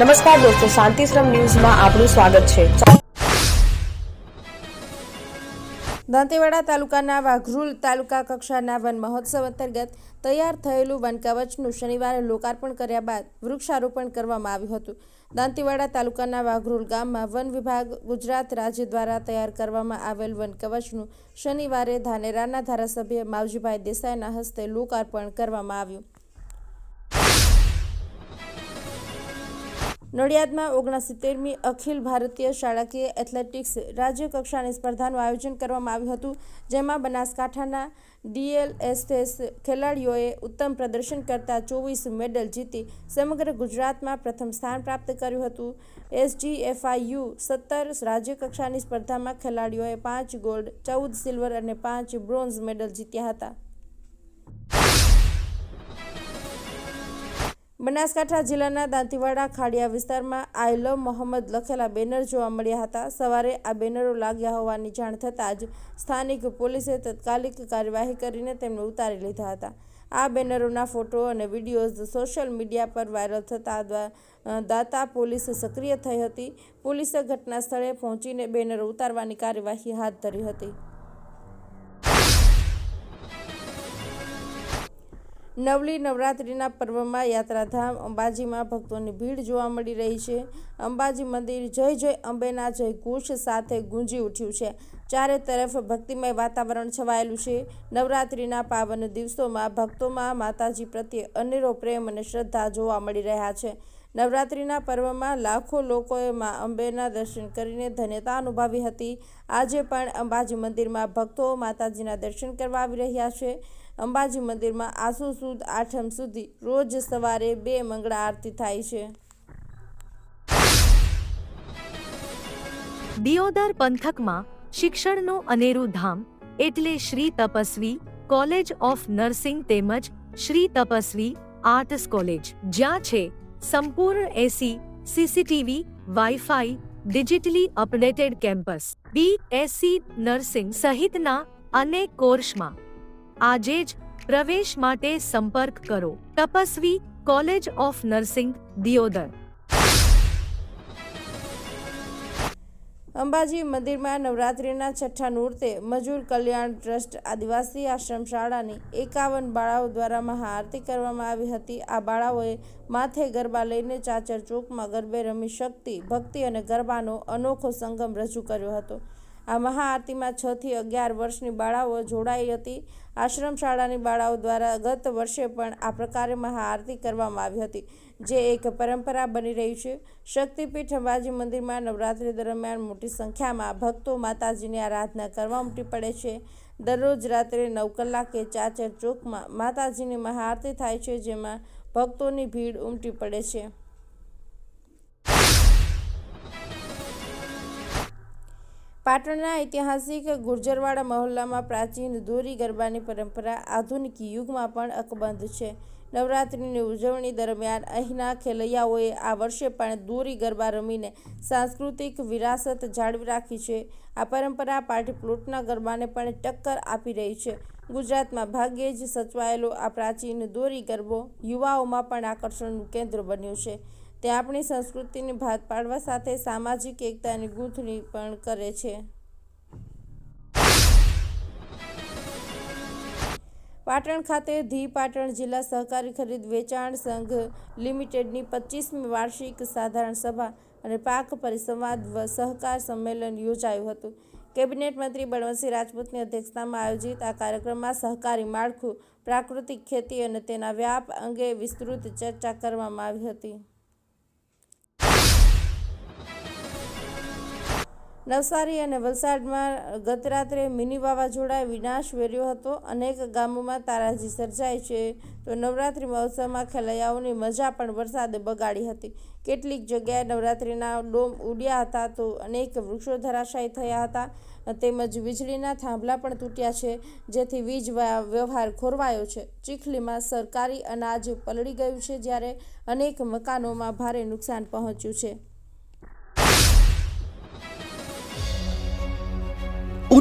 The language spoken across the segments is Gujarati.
નમસ્કાર દોસ્તો શાંતિશ્રમ ન્યૂઝમાં આપનું સ્વાગત છે. દાંતેવાડા તાલુકાના વાઘરૂલ તાલુકા કક્ષાના વન મહોત્સવ અંતર્ગત તૈયાર થયેલું વન કવચનું શનિવારે લોકાર્પણ કર્યા બાદ વૃક્ષારોપણ કરવામાં આવ્યું હતું. દાંતીવાડા તાલુકાના વાઘરૂલ ગામમાં વન વિભાગ ગુજરાત રાજ્ય દ્વારા તૈયાર કરવામાં આવેલ વન કવચનું શનિવારે ધાનેરાના ધારાસભ્ય માવજીભાઈ દેસાઈના હસ્તે લોકાર્પણ કરવામાં આવ્યું. નડિયાદમાં ઓગણસિત્તેરમી અખિલ ભારતીય શાળાકીય એથ્લેટિક્સ રાજ્યકક્ષાની સ્પર્ધાનું આયોજન કરવામાં આવ્યું હતું, જેમાં બનાસકાંઠાના ડીએલએસએસ ખેલાડીઓએ ઉત્તમ પ્રદર્શન કરતા ચોવીસ મેડલ જીતી સમગ્ર ગુજરાતમાં પ્રથમ સ્થાન પ્રાપ્ત કર્યું હતું. એસજીએફઆઈયુ સત્તર રાજ્યકક્ષાની સ્પર્ધામાં ખેલાડીઓએ પાંચ ગોલ્ડ, ચૌદ સિલ્વર અને પાંચ બ્રોન્ઝ મેડલ જીત્યા હતા. બનાસકાંઠા જિલ્લાના દાંતીવાડા, ખાડિયા વિસ્તારમાં આઈ લવ મોહમ્મદ લખેલા બેનર જોવા મળ્યા હતા. સવારે આ બેનરો લાગ્યા હોવાની જાણ થતાં જ સ્થાનિક પોલીસે તાત્કાલિક કાર્યવાહી કરીને તેમને ઉતારી લીધા હતા. આ બેનરોના ફોટો અને વિડીયોઝ સોશિયલ મીડિયા પર વાયરલ થતાં દાતા પોલીસ સક્રિય થઈ હતી. પોલીસે ઘટના સ્થળે પહોંચીને બેનરો ઉતારવાની કાર્યવાહી હાથ ધરી હતી. નવલી નવરાત્રિના પર્વમાં યાત્રાધામ અંબાજીમાં ભક્તોની ભીડ જોવા મળી રહી છે. અંબાજી મંદિર જય જય અંબેના જય ઘોષ સાથે ગુંજી ઉઠ્યું છે. ચારે તરફ ભક્તિમય વાતાવરણ છવાયેલું છે. નવરાત્રિના પાવન દિવસોમાં ભક્તોમાં માતાજી પ્રત્યે અનેરો પ્રેમ અને શ્રદ્ધા જોવા મળી રહ્યા છે. નવરાત્રિના પર્વમાં લાખો લોકોએ મા અંબેના દર્શન કરીને ધન્યતા અનુભવી હતી. આજે પણ અંબાજી મંદિરમાં ભક્તો માતાજીના દર્શન કરવા આવી રહ્યા છે. અંબાજી મંદિરમાં આસુ સુદ આઠમ સુધી રોજ સવારે બે મંગળા આરતી થાય છે. દિયોદર પંથકમાં શિક્ષણનું અનેરું ધામ એટલે Shri Tapasvi college of nursing તેમજ શ્રી તપસ્વી આર્ટસ કોલેજ, જ્યાં છે સંપૂર્ણ AC, CCTV, wifi, digitally updated campus BSc nursing સહિતના અનેક કોર્સમાં. આજે જ પ્રવેશ માટે સંપર્ક કરો. Tapasvi, college of nursing, Deodar. Ambaji મંદિરમાં નવરાત્રિના છઠ્ઠા નોરતે મજૂર કલ્યાણ ટ્રસ્ટ આદિવાસી આશ્રમ શાળાની એકાવન બાળાઓ દ્વારા મહાઆરતી કરવામાં આવી હતી. આ બાળાઓએ માથે ગરબા લઈને ચાચર ચોકમાં ગરબે રમી શક્તિ, ભક્તિ અને ગરબાનો અનોખો સંગમ રજૂ કર્યો હતો. આ મહાઆરતીમાં છ થી અગિયાર વર્ષની બાળાઓ જોડાઈ હતી. આશ્રમ શાળાની બાળાઓ દ્વારા ગત વર્ષે પણ આ પ્રકારે મહાઆરતી કરવામાં આવી હતી, જે એક પરંપરા બની રહી છે. શક્તિપીઠ અંબાજી મંદિરમાં નવરાત્રી દરમિયાન મોટી સંખ્યામાં ભક્તો માતાજીની આરાધના કરવા ઉમટી પડે છે. દરરોજ રાત્રે નવ કલાકે ચાચર ચોકમાં માતાજીની મહાઆરતી થાય છે, જેમાં ભક્તોની ભીડ ઉમટી પડે છે. પાટણના ઐતિહાસિક ગુર્જરવાડા મહોલ્લામાં પ્રાચીન દોરી ગરબાની પરંપરા આધુનિક યુગમાં પણ અકબંધ છે. નવરાત્રિની ઉજવણી દરમિયાન અહીંના ખેલૈયાઓએ આ વર્ષે પણ દોરી ગરબા રમીને સાંસ્કૃતિક વિરાસત જાળવી રાખી છે. આ પરંપરા પાર્ટી પ્લોટના ગરબાને પણ ટક્કર આપી રહી છે. ગુજરાતમાં ભાગ્યે જ સચવાયેલો આ પ્રાચીન દોરી ગરબો યુવાઓમાં પણ આકર્ષણનું કેન્દ્ર બન્યું છે. તે આપણી સંસ્કૃતિની ભાત પાડવા સાથે સામાજિક એકતાની ગૂંથણી પણ કરે છે. પાટણ ખાતે ધી પાટણ જિલ્લા સહકારી ખરીદ વેચાણ સંઘ લિમિટેડની પચીસમી વાર્ષિક સાધારણ સભા અને પાક પરિસંવાદ સહકાર સંમેલન યોજાયું હતું. કેબિનેટ મંત્રી બળવંતસિંહ રાજપૂતની અધ્યક્ષતામાં આયોજિત આ કાર્યક્રમમાં સહકારી માળખું, પ્રાકૃતિક ખેતી અને તેના વ્યાપ અંગે વિસ્તૃત ચર્ચા કરવામાં આવી હતી. નવસારી અને વલસાડમાં ગતરાત્રે મિની વાવાઝોડાએ વિનાશ વેર્યો હતો. અનેક ગામોમાં તારાજી સર્જાય છે. તો નવરાત્રિ મહોત્સવમાં ખેલૈયાઓની મજા પણ વરસાદે બગાડી હતી. કેટલીક જગ્યાએ નવરાત્રિના ડોમ ઉડ્યા હતા તો અનેક વૃક્ષો ધરાશાયી થયા હતા. તેમજ વીજળીના થાંભલા પણ તૂટ્યા છે, જેથી વીજ વ્યવહાર ખોરવાયો છે. ચીખલીમાં સરકારી અનાજ પલળી ગયું છે, જ્યારે અનેક મકાનોમાં ભારે નુકસાન પહોંચ્યું છે.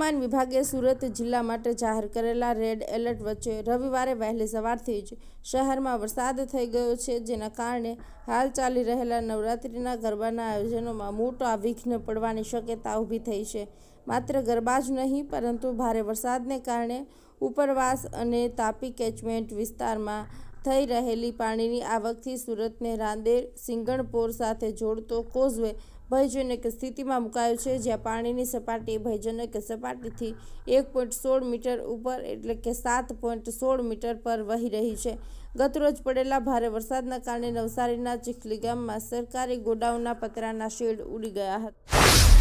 હવામાન વિભાગે સુરત જિલ્લા માટે જાહેર કરેલા રેડ એલર્ટ વચ્ચે રવિવારે વહેલી સવારથી જ શહેરમાં વરસાદ થઈ ગયો છે, જેના કારણે હાલ ચાલી રહેલા નવરાત્રિના ગરબાના આયોજનોમાં મોટા વિઘ્ન પડવાની શક્યતા ઊભી થઈ છે. માત્ર ગરબા જ નહીં, પરંતુ ભારે વરસાદને કારણે ઉપરવાસ અને તાપી કેચમેન્ટ વિસ્તારમાં થઈ રહેલી પાણીની આવકથી સુરતને રાંદેર, સિંગણપોર સાથે જોડતો કોઝવે ભયજનક સ્થિતિમાં મુકાયો છે, જ્યાં પાણીની સપાટી ભયજનક સપાટીથી એક પોઈન્ટ સોળ મીટર ઉપર એટલે કે સાત પોઈન્ટ સોળ મીટર પર વહી રહી છે. ગતરોજ પડેલા ભારે વરસાદના કારણે નવસારીના ચીખલી ગામમાં સરકારી ગોડાઉનના પતરાના શેડ ઉડી ગયા હતા.